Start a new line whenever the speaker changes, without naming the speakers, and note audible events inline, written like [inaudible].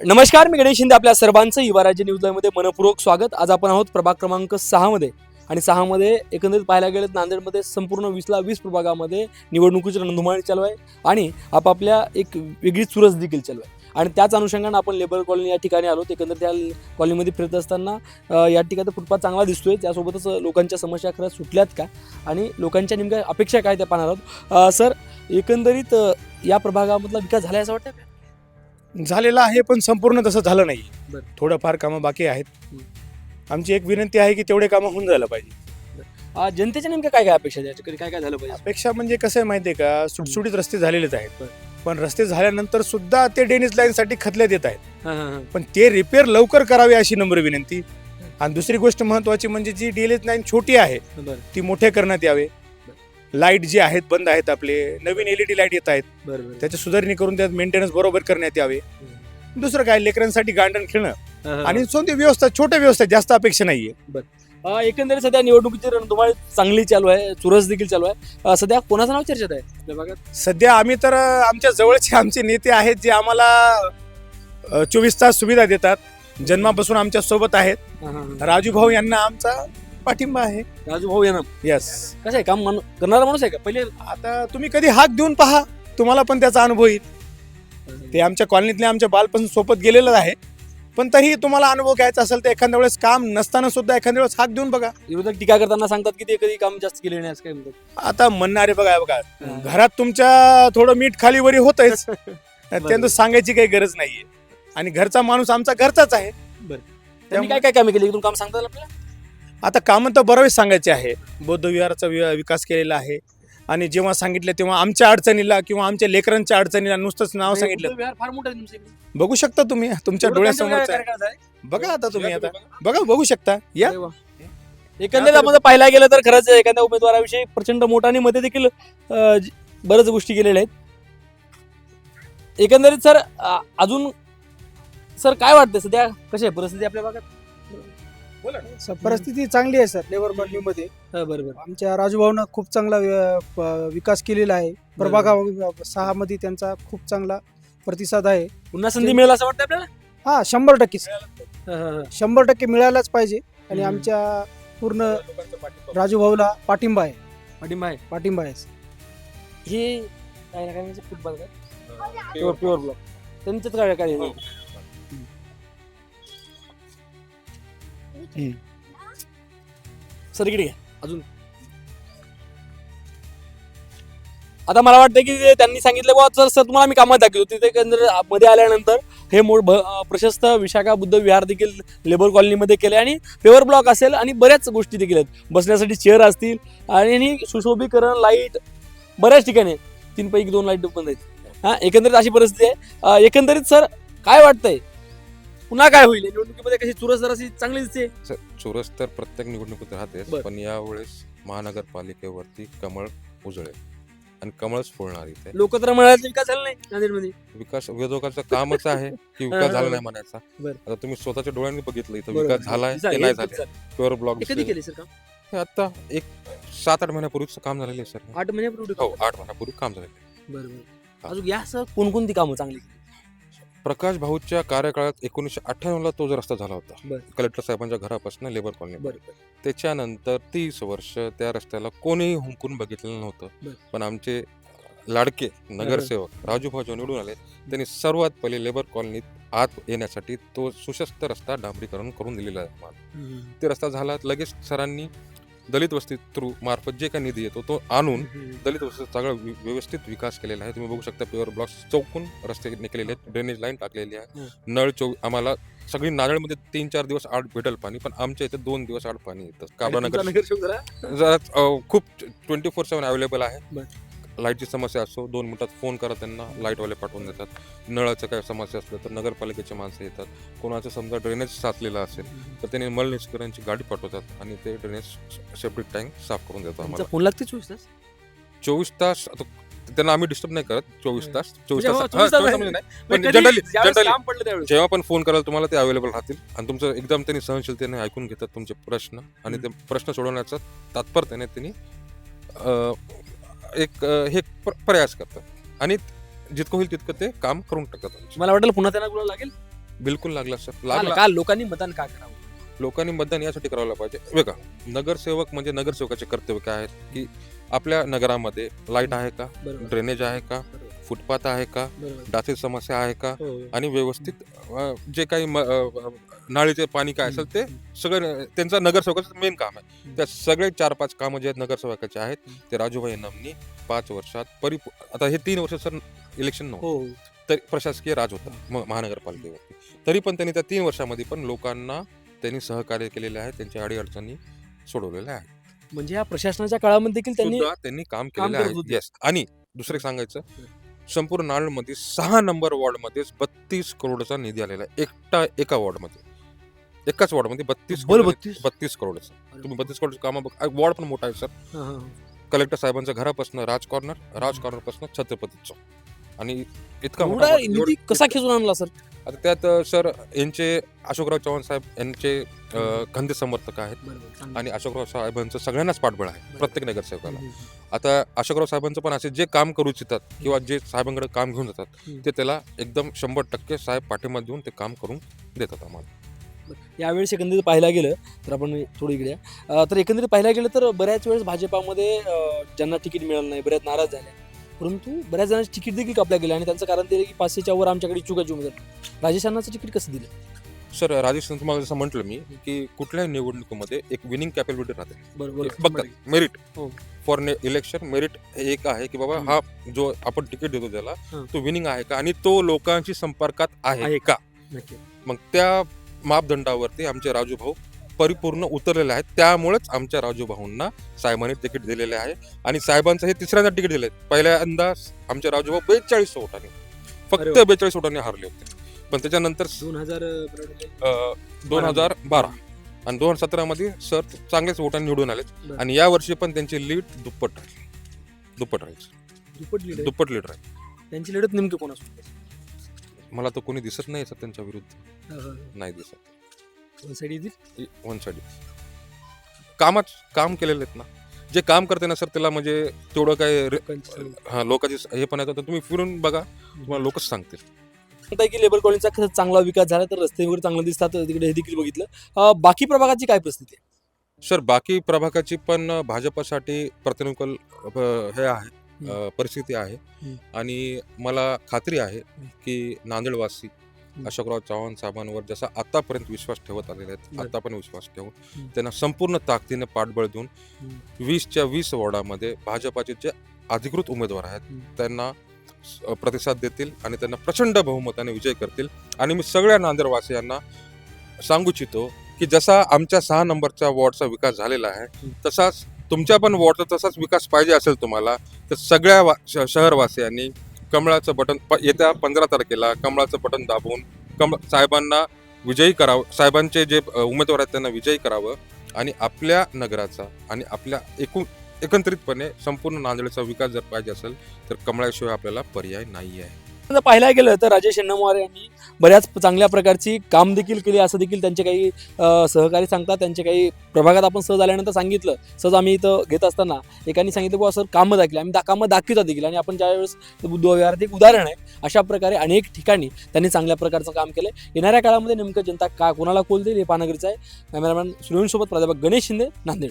नमस्कार मी गणेश शिंदे आपल्या सर्वांचं युवाराज्य न्यूज मनपूर्वक स्वागत. आज आपण आहोत प्रभाग क्रमांक सहामध्ये आणि सहामध्ये एकंदरीत पाहायला गेलं तर नांदेडमध्ये संपूर्ण वीसला वीस प्रभागामध्ये निवडणुकीची रणधुमाळी चालू आहे आणि आपापल्या एक वेगळी चुरस देखील चालू आहे. आणि त्याच अनुषंगानं आपण लेबर कॉलनी या ठिकाणी आलो. एकंदर त्या कॉलनीमध्ये फिरत असताना या ठिकाणी फुटपाथ चांगला दिसतोय. त्यासोबतच लोकांच्या समस्या खरं सुटल्यात का? आणि लोकांच्या नेमक्या अपेक्षा काय त्या पाहणार आहोत? सर एकंदरीत या प्रभागामधला विकास झाला असं वाटतं
झालेलं आहे पण संपूर्ण तसं झालं नाही.
बरं.
थोडंफार कामं बाकी आहेत. आमची एक विनंती आहे की तेवढे कामं होऊन जायला पाहिजे.
जनतेच्या नेमक्या काय काय अपेक्षा आहेत? याच्याकडे काय काय झालं पाहिजे?
अपेक्षा म्हणजे कसं आहे माहिती आहे का? सुटसुटीत रस्ते झालेलेच आहेत. पण रस्ते झाल्यानंतर सुद्धा ते डेनिस लाईनसाठी खतल्यात येत आहेत.
हां, हां, हां.
पण ते रिपेअर लवकर करावे अशी नम्र विनंती. आणि दुसरी गोष्ट महत्वाची म्हणजे जी डीएलएस लाईन छोटी आहे
बरं.
ती मोठ्या करण्यात यावे. लाइट जे आहेत बंद आहेत आपले नवीन एलईडी लाइट येत आहेत.
बरं बरं
त्याची सुधारणी करून त्यात मेंटेनन्स बरोबर करण्यात यावे. दुसरं काय लेकरांसाठी गार्डन खेळणं.
आणि
सोंती व्यवस्था छोट्या व्यवस्था जास्त अपेक्षा नाहीये.
एकंदरीत सध्या निवडणुकीची रणधुमाळी चांगली चालू आहे चुरस देखील चालू आहे. अ, सध्या कोणाचं नाव चर्चेत आहे आपल्या भागात?
सध्या आम्ही तर अं, आमच्या जवळचे आमचे नेते आहेत जे आम्हाला चोवीस तास सुविधा देतात. जन्मापासून आमच्यासोबत आहेत. राजू भाऊ यांना आमचा पाठिंबा आहे.
राजू भाऊ यांना
यस
कसं आहे काम करणारा माणूस आहे का? पहिले
आता तुम्ही कधी हाक देऊन पहा. तुम्हाला पण त्याचा अनुभव येईल. ते आमच्या कॉलनीतले आमच्या बालपासून सोबत गेलेलं आहे. पण तरी तुम्हाला अनुभव घ्यायचा असेल तर एखाद्या वेळेस काम नसताना सुद्धा एखाद्या वेळेस हाक देऊन बघा.
विरोधक टीका करताना सांगतात की ते कधी काम जास्त केले नाही असं काय म्हणतात?
आता म्हणणारे बघा बघा. घरात तुमच्या थोडं मीठ खाली वरी होतच [laughs] त्यांना सांगायची काही गरज नाहीये. आणि घरचा माणूस आमचा घरचाच आहे.
त्यांनी काय काय कामे केली? इकडून काम सांगतात आपल्याला?
आता कामं तर बरोबर सांगायचे आहे. बौद्ध विहाराचा वि- विकास केलेला आहे. आणि जेव्हा सांगितलं तेव्हा आमच्या अडचणीला किंवा आमच्या लेकरांच्या अडचणीला नुसतंच नाव सांगितलं.
फार मोठं.
बगू शकता तुम्ही. तुमच्या डोळ्यासमोर? बघा आता तुम्ही आता. बघा. बघू शकता. या.
एकंदरीत आपण पाहायला गेलं तर खरंच एखाद्या उमेदवाराविषयी प्रचंड मोठाने मध्ये देखील बऱ्याच गोष्टी केलेल्या आहेत. एकंदरीत सर अजून सर काय वाटतं सध्या? कशी आहे परिस्थिती आपल्या भागात?
स- परिस्थिती चांगली आहे सर लेबर कॉलनीमध्ये
हा, बरं बरं
आमच्या राजूभाऊनं खूप चांगला वि- प- विकास केलेला आहे. प्रभागा सहा मध्ये त्यांचा खूप चांगला प्रतिसाद आहे.
पुन्हा संधी मिळेल असं वाटतं आपल्याला?
हा शंभर टक्के.
हा, हा, हा.
शंभर टक्के मिळायलाच पाहिजे आणि
हम्म.
आमच्या पूर्ण राजूभाऊला पाठिंबा आहे.
पाठिंबा आहे.
पाठिंबा आहे
हे काय ना काय म्हणजे फुटबॉल काय प्युअर प्युअर ब्लॉक त्यांच्यात काय काय
हो.
सर इकडे घ्या अजून. आता मला वाटतं की ते त्यांनी सांगितलं बुवा सर सर तुम्हाला मी कामात दाखवतो. तिथे एकंदरमध्ये आल्यानंतर हे मोठ भ- प्रशस्त विशाखा बुद्ध विहार देखील लेबर कॉलनीमध्ये केले आणि पेवर ब्लॉक असेल आणि बऱ्याच गोष्टी देखील आहेत. बसण्यासाठी चेअर असतील आणि सुशोभीकरण लाइट बऱ्याच ठिकाणी आहेत. तीन पैकी दोन लाइट बंद आहेत. हा एकंदरीत अशी परिस्थिती आहे. एकंदरीत सर काय वाटतंय? पुन्हा काय होईल? निवडणुकीमध्ये कशी चुरस जराशी चांगली दिसते.
चोरस तर प्रत्येक निवडणुकीत राहतेच
बरं.
पण यावेळेस महानगरपालिकेवरती कमळ उजळेल आणि कमळच फोडणार इथे.
लोक तर म्हणाले विकास झाला नाही नांदेडमध्ये?
विकास विरोधकाचं कामच आहे की विकास झाला नाही म्हणायचा.
बरं.
आता तुम्ही स्वतःच्या डोळ्यांनी बघितलं इथं
बरोबर.
विकास झालाय
झालं,
की नाही झाले. प्युअर ब्लॉक
कधी केले सर काम?
आता एक सात आठ महिन्यापूर्वीच काम झालेलं आहे सर.
आठ महिन्यापूर्वी?
हो. आठ महिन्यापूर्वी काम झालेलं आहे.
बरं बरं. अजून या सर कोणकोणती कामं चांगली
प्रकाश भाऊच्या कार्यकाळात एकोणीसशे अठ्ठ्याण्णवला तो जो रस्ता झाला होता
बरं.
कलेक्टर साहेबांच्या घरापासून लेबर कॉलनी
बरं
त्याच्यानंतर तीस वर्ष त्या रस्त्याला कोणीही हुंकून बघितलेलं
बर.
नव्हतं पण आमचे लाडके नगरसेवक राजू भाऊ जेव्हा निवडून आले त्यांनी सर्वात पहिले लेबर कॉलनीत आत येण्यासाठी तो सुशस्त रस्ता डांबरीकरण करून दिलेला आहे आम्हाला. ते रस्ता झाला लगेच सरांनी दलित वस्ती थ्रू मार्फत जे काही निधी येतो तो आणून दलित वस्तीचा सगळा व्यवस्थित विकास केलेला आहे. तुम्ही बघू शकता प्युअर ब्लॉक्स चौकून रस्ते निघालेले आहेत. ड्रेनेज लाईन टाकलेली आहे. नळ चौ आम्हाला सगळी नारळमध्ये तीन चार दिवस आड भेटल पाणी पण आमच्या इथे दोन दिवस आड पाणी येतं. काबरा नगर
नगरसेवक जरा
जरा अ, खूप ट्वेंटी फोर सेवन अवेलेबल आहे.
बर.
लाईटची समस्या असो दोन मिनिटात फोन करा त्यांना लाईटवाले पाठवून देतात. नळाचं काय समस्या असलं तर नगरपालिकेचे माणसं येतात. कोणाचं समजा ड्रेनेज साचलेलं असेल तर त्यांनी मल निष्करणची गाडी पाठवतात आणि ते ड्रेनेज सेपरेट टँक साफ करून देतात आम्हाला.
फोन लागते चोवीस तास?
चोवीस तास आता त्यांना आम्ही डिस्टर्ब नाही करत चोवीस
हं.
तास चोवीस
म्हणजे
तास
हो, 24 तास
चोवीस. तास म्हणजे नाही. पण जनरली जनरली जेव्हा पण फोन कराल तुम्हाला ते अवेलेबल राहतील. आणि तुमचं एकदम त्यांनी सहनशीलतेने ऐकून घेतात तुमचे प्रश्न आणि ते प्रश्न सोडवण्याचा तात्पर्याने त्यांनी अं, एक अं, हे प्र- प्रयास करतात. आणि जितकं होईल तितकं ते काम करून टाकतात
मला वाटेल पुन्हा त्यांना लागेल?
बिलकुल लागला सर. लागला.
का लोकांनी मतदान का करावं?
लोकांनी मतदान यासाठी करायला पाहिजे. बघा नगरसेवक म्हणजे नगरसेवकाचे कर्तव्य काय आहेत? की आपल्या नगरामध्ये लाइट आहे का?
बरोबर.
ड्रेनेज आहे का?
बरोबर.
फुटपाथ आहे का?
बरोबर.
डासी समस्या आहे का?
हो.
आणि व्यवस्थित अ, जे काही म- अ, अ, नाळीचे पाणी काय असेल ते सगळं त्यांचं नगरसेवकाचं मेन काम आहे. त्या सगळे चार पाच कामं जे आहेत नगरसेवकाचे आहेत ते राजूभाई नामनी पाच वर्षात परिपू आता हे तीन वर्ष सर इलेक्शन नव्हतं.
हो.
तरी प्रशासकीय राज होता म- महानगरपालिकेवरती. तरी पण त्यांनी त्या तीन वर्षामध्ये पण लोकांना त्यांनी सहकार्य केलेले आहे त्यांच्या अडीअडचणी सोडवलेल्या आहेत.
म्हणजे या प्रशासनाच्या काळामध्ये देखील त्यांनी
सुद्धा त्यांनी काम
काम
केलेलं
करत
आहे.
होते.
येस आणि दुसरे सांगायचं संपूर्ण नाळमध्ये सहा नंबर वॉर्डमध्येच बत्तीस करोडचा निधी आलेला आहे. एकटा एका वॉर्डमध्ये एकाच वॉर्डमध्ये बत्तीस
बोल
करोड-
बत्तीस?
बत्तीस करोडचं तुम्ही बत्तीस करोडचं कामं बघ वॉर्ड पण मोठा आहे सर. कलेक्टर साहेबांच्या घरापासून राज कॉर्नर राज कॉर्नरपासून छत्रपती चौक आणि इतका मोठा
निधी कसा खेचून आणला सर?
आता त्यात सर यांचे अशोकराव चव्हाण साहेब यांचे खंदे समर्थक आहेत. आणि अशोकराव साहेबांचं सगळ्यांनाच पाठबळ आहे प्रत्येक नगरसेवकाला. आता अशोकराव साहेबांचं पण असे जे काम करू इच्छितात किंवा जे साहेबांकडे काम घेऊन जातात. ते त्याला एकदम शंभर टक्के साहेब पाठिंबा देऊन ते काम करून देतात आम्हाला.
यावेळेस एकंदरीत पाहायला गेलं तर आपण थोडी इकडे. तर एकंदरीत पाहायला गेलं तर बऱ्याच वेळेस भाजपामध्ये ज्यांना तिकीट मिळालं नाही बऱ्याच नाराज झाल्या. परंतु बऱ्याच जणांची तिकीट देखील कापल्या गेल्या आणि त्यांचं कारण ते की पाचशेच्या वर आमच्याकडे इच्छुकाची उमेदवार राजेश अण्णाचं तिकीट कसं दिलं?
सर राजेश तुम्हाला जसं म्हटलं मी की कुठल्याही निवडणुकीमध्ये एक विनिंग कॅपेबिलिटी राहते.
बरोबर
बघतात मेरिट. फॉर इलेक्शन मेरिट हे. एक आहे की बाबा. हा जो आपण तिकीट देतो त्याला. तो विनिंग आहे का? आणि तो लोकांशी संपर्कात आहे का? मग त्या मापदंडावरती आमचे राजू भाऊ परिपूर्ण उतरलेले आहेत. त्यामुळेच आमच्या राजू भाऊंना साहेबांनी तिकीट दिलेले आहे. आणि साहेबांचं हे तिसऱ्यांदा तिकीट दिले पहिल्यांदा आमचे राजू भाऊ बेचाळीस वोटांनी
अरे
फक्त. बेचाळीस वोटांनी हारले होते. पण त्याच्यानंतर
दोन हजार
दोन हजार बारा. आणि दोन हजार सतरा मध्ये सर चांगलेच वोटांनी निवडून आले. आणि या वर्षी पण त्यांची लीड दुप्पट राहील. दुप्पट राहील.
दुप्पट लीड.
दुप्पट लीड राहील.
त्यांची लढत नेमकी कोणासोबत
मला तर कोणी दिसत नाही सर त्यांच्या विरुद्ध. नाही दिसत.
वन साईड येतील
वन काम केलेले आहेत ना. जे काम करते ना सर त्याला म्हणजे तेवढं काय रे-
लोकांची.
हा लोकांची हे पण येतं तर तुम्ही फिरून बघा. तुम्हाला लोकच सांगतील.
म्हणताय की लेबर कॉलनीचा खरंच चांगला विकास झाला तर रस्ते वगैरे चांगले दिसतात. तिकडे हे देखील बघितलं. अं, बाकी प्रभागाची काय परिस्थिती आहे?
सर बाकी प्रभागाची पण भाजपसाठी प्रतिनुकूल अ, हे आहे. अ, परिस्थिती आहे
हम्म.
आणि मला खात्री आहे की नांदेडवासी. अशोकराव चव्हाण साहेबांवर जसा आतापर्यंत विश्वास ठेवत आलेले आहेत
बरं.
आता पण विश्वास ठेवून
हम्म.
त्यांना संपूर्ण ताकदीने पाठबळ देऊन
हम्म.
वीसच्या वीस वॉर्डामध्ये भाजपाचे जे अधिकृत उमेदवार आहेत
हम्म.
त्यांना स- प्रतिसाद देतील आणि त्यांना प्रचंड बहुमताने विजय करतील आणि मी सगळ्या नांदेडवासियांना सांगू इच्छितो की जसा आमच्या सहा नंबरच्या वॉर्डचा विकास झालेला आहे तसाच तुमच्या पण वॉर्डचा तसाच विकास पाहिजे असेल तुम्हाला तर सगळ्या वा- श- शहरवासियांनी कमळाचं बटन प- येत्या पंधरा तारखेला कमळाचं बटन दाबून कम साहेबांना विजयी करावं साहेबांचे जे उमेदवार आहेत त्यांना विजयी करावं आणि आपल्या नगराचा आणि आपल्या एकूण एकत्रितपणे संपूर्ण नांदेडचा विकास जर पाहिजे असेल तर कमळाशिवाय आपल्याला पर्याय नाही आहे
जर पाहायला गेलं तर राजेश यन्नमवार यांनी बऱ्याच चांगल्या प्रकारची काम देखील केली. असं देखील त्यांचे काही सहकारी सांगतात. त्यांचे काही प्रभागात आपण सहज आल्यानंतर सांगितलं. सहज आम्ही इथं घेत असताना एकाने सांगितलं बुवा सर कामं दाखली. आम्ही दा कामं दाखविता देखील. आणि आपण ज्यावेळेस बुद्धव्यवहारात एक उदाहरण आहे अशा प्रकारे अनेक ठिकाणी त्यांनी चांगल्या प्रकारचं काम केलं येणाऱ्या काळामध्ये नेमकं जनता का कोणाला कोल देईल हे पाहणं गरजेचं आहे. कॅमेरामॅन सूर्यवंशसोबत प्राध्यापक गणेश शिंदे नांदेड.